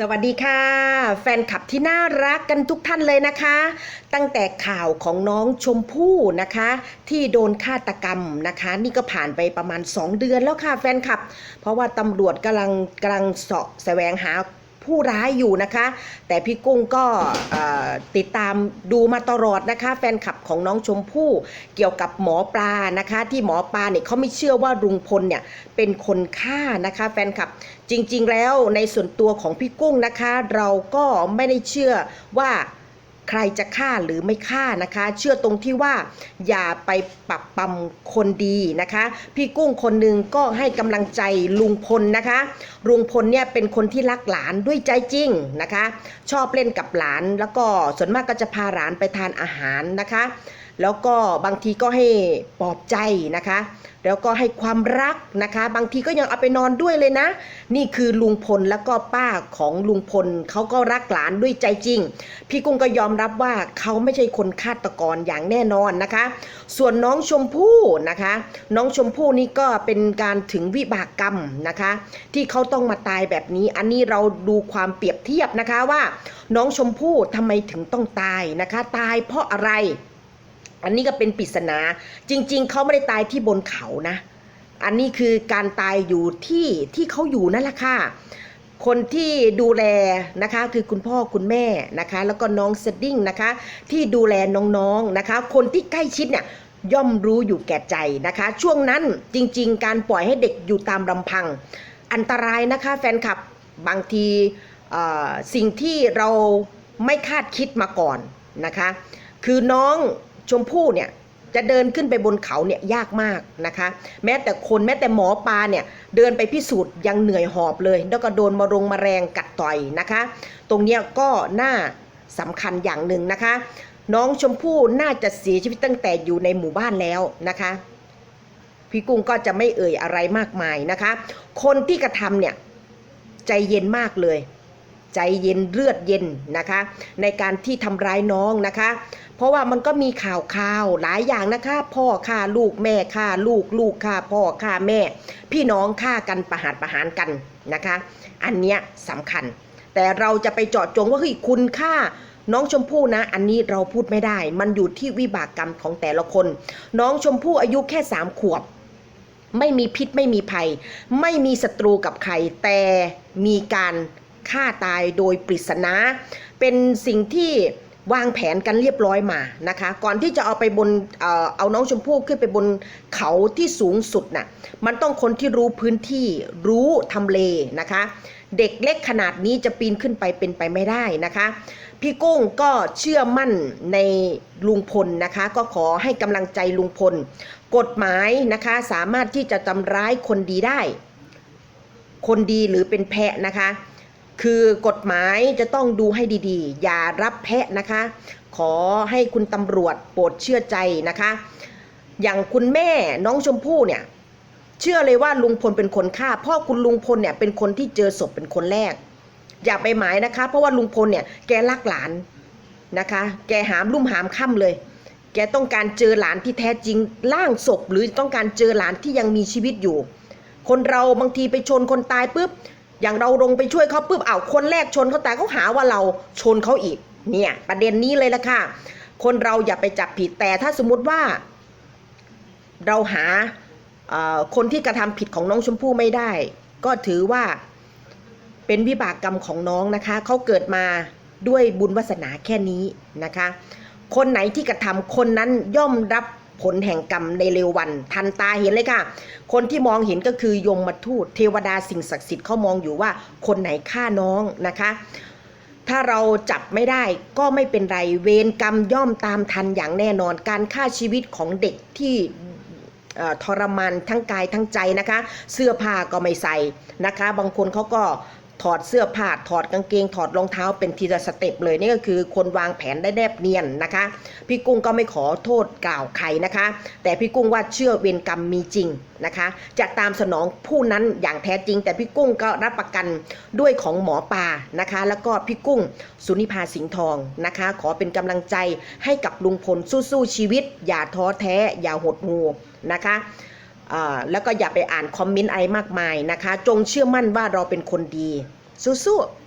สวัสดีค่ะ แฟนคลับที่น่ารักกันทุกท่านเลยนะคะ ตั้งแต่ข่าวของน้องชมพู่นะคะ ที่โดนฆาตกรรมนะคะ นี่ก็ผ่านไปประมาณ 2 เดือนแล้วค่ะแฟนคลับ เพราะว่าตำรวจกำลังกำลังเสาะแสวงหาผู้ร้ายอยู่นะคะ แต่พี่กุ้งก็ติดตามดูมาตลอดนะคะ แฟนคลับของน้องชมพู่เกี่ยวกับหมอปลานะคะ ที่หมอปลาเนี่ยเขาไม่เชื่อว่าลุงพลเนี่ยเป็นคนฆ่านะคะ แฟนคลับ จริงๆแล้วในส่วนตัวของพี่กุ้งนะคะ เราก็ไม่ได้เชื่อว่าใครจะฆ่าหรือไม่ฆ่านะคะ เชื่อตรงที่ว่าอย่าไปปรับปรำคนดีนะคะ พี่กุ้งคนหนึ่งก็ให้กำลังใจลุงพลนะคะลุงพลเนี่ยเป็นคนที่รักหลานด้วยใจจริงนะคะ ชอบเล่นกับหลานแล้วก็ส่วนมากก็จะพาหลานไปทานอาหารนะคะ แล้วก็บางทีก็ให้ปลอบใจนะคะ แล้วก็ให้ความรักนะคะ บางทีก็ยังเอาไปนอนด้วยเลยนะ นี่คือลุงพลแล้วก็ป้าของลุงพลเขาก็รักหลานด้วยใจจริง พี่กุ้งก็ยอมรับว่าเขาไม่ใช่คนฆาตกรอย่างแน่นอนนะคะ ส่วนน้องชมพู่นะคะ น้องชมพู่นี่ก็เป็นการถึงวิบากกรรมนะคะ ที่เขาต้องมาตายแบบนี้ อันนี้เราดูความเปรียบเทียบนะคะว่า น้องชมพู่ทำไมถึงต้องตายนะคะ ตายเพราะอะไร อันนี้ก็เป็นปริศนา จริง ๆ เขาไม่ได้ตายที่บนเขานะ อันนี้คือการตายอยู่ที่ที่เขาอยู่นั่นแหละค่ะ คนที่ดูแลนะคะคือคุณพ่อคุณแม่นะคะ แล้วก็น้องสดิ้งนะคะ ที่ดูแลน้องๆนะคะ คนที่ใกล้ชิดเนี่ยย่อมรู้อยู่แก่ใจนะคะ ช่วงนั้นจริง ๆ การปล่อยให้เด็กอยู่ตามลำพัง อันตรายนะคะ แฟนคลับบางทีสิ่งที่เราไม่คาดคิดมาก่อนนะคะ คือน้อง ชมพู่เนี่ยจะเดินขึ้นไปบนเขาเนี่ยยากมากนะคะ แม้แต่คนแม้แต่หมอปลาเนี่ยเดินไปพิสูจน์ยังเหนื่อยหอบเลย แล้วก็โดนมารงมาแรงกัดต่อยนะคะ ตรงเนี้ยก็น่าสำคัญอย่างหนึ่งนะคะ น้องชมพู่น่าจะเสียชีวิตตั้งแต่อยู่ในหมู่บ้านแล้วนะคะพี่กุ้งก็จะไม่เอ่ยอะไรมากมายนะคะ คนที่กระทำเนี่ยใจเย็นมากเลย ใจเย็นเลือดเย็นนะคะ ในการที่ทำร้ายน้องนะคะ เพราะว่ามันก็มีข่าวข่าวหลายอย่างนะคะ พ่อฆ่าลูกแม่ฆ่าลูกลูกฆ่าพ่อฆ่าแม่ พี่น้องฆ่ากันประหารประหารกันนะคะ อันเนี้ยสำคัญ แต่เราจะไปเจาะจงว่าเฮ้ยคุณฆ่าน้องชมพู่นะ อันนี้เราพูดไม่ได้ มันอยู่ที่วิบากกรรมของแต่ละคน น้องชมพู่อายุแค่สามขวบ ไม่มีพิษไม่มีภัย ไม่มีศัตรูกับใคร แต่มีการ ฆ่าตายโดยปริศนาเป็นสิ่งที่วางแผนกันเรียบร้อยมานะคะ ก่อนที่จะเอาไปบนเออเอาน้องชมพู่ขึ้นไปบนเขาที่สูงสุดน่ะมันต้องคนที่รู้พื้นที่รู้ทำเลนะคะ เด็กเล็กขนาดนี้จะปีนขึ้นไปเป็นไปไม่ได้นะคะ พี่กุ้งก็เชื่อมั่นในลุงพลนะคะ ก็ขอให้กำลังใจลุงพล กฎหมายนะคะสามารถที่จะทำร้ายคนดีได้ คนดีหรือเป็นแพะนะคะ คือกฎหมายจะต้องดูให้ดีๆ อย่ารับแพะนะคะ ขอให้คุณตำรวจโปรดเชื่อใจนะคะ อย่างคุณแม่น้องชมพู่เนี่ย เชื่อเลยว่าลุงพลเป็นคนฆ่าพ่อคุณลุงพลเนี่ยเป็นคนที่เจอศพเป็นคนแรก อย่าไปหมายนะคะ เพราะว่าลุงพลเนี่ยแกรักหลานนะคะ แกหามลุ่มหามค่ำเลย แกต้องการเจอหลานที่แท้จริงร่างศพหรือต้องการเจอหลานที่ยังมีชีวิตอยู่ คนเราบางทีไปชนคนตายปุ๊บ อย่างเราลงไปช่วยเขาปุ๊บอ้าวคนแรกชนเขาตายเขาหาว่าเราชนเขาอีก เนี่ย ประเด็นนี้เลยละค่ะ คนเราอย่าไปจับผิดแต่ถ้าสมมุติว่า เราหาคนที่กระทำผิดของน้องชมพู่ไม่ได้ ก็ถือว่าเป็นวิบากกรรมของน้องนะคะ เขาเกิดมาด้วยบุญวาสนาแค่นี้นะคะ คนไหนที่กระทำคนนั้นย่อมรับ ผลแห่งกรรมในเร็ววัน ทันตาเห็นเลยค่ะ คนที่มองเห็นก็คือยมมาทูตเทวดาสิ่งศักดิ์สิทธิ์เขามองอยู่ว่าคนไหนฆ่าน้องนะคะ ถ้าเราจับไม่ได้ก็ไม่เป็นไรเวรกรรมย่อมตามทันอย่างแน่นอนการฆ่าชีวิตของเด็กที่ทรมานทั้งกายทั้งใจนะคะ เสื้อผ้าก็ไม่ใส่นะคะ บางคนเขาก็ ถอดเสื้อผ้าถอดกางเกง ถอดรองเท้าเป็นทีละสเต็ปเลยนี่ก็คือคนวางแผนได้แนบเนียนนะคะ พี่กุ้งก็ไม่ขอโทษกล่าวใครนะคะ แต่พี่กุ้งว่าเชื่อเวรกรรมมีจริงนะคะ จะตามสนองผู้นั้นอย่างแท้จริง แต่พี่กุ้งก็รับประกันด้วยของหมอปลานะคะ แล้วก็พี่กุ้งสุนิพาสิงห์ทองนะคะ ขอเป็นกำลังใจให้กับลุงพลสู้ๆชีวิต อย่าท้อแท้อย่าหดหูนะคะ แล้วก็อย่าไปอ่านคอมเมนต์อะไรมากมายนะคะ จงเชื่อมั่นว่าเราเป็นคนดีสู้ๆ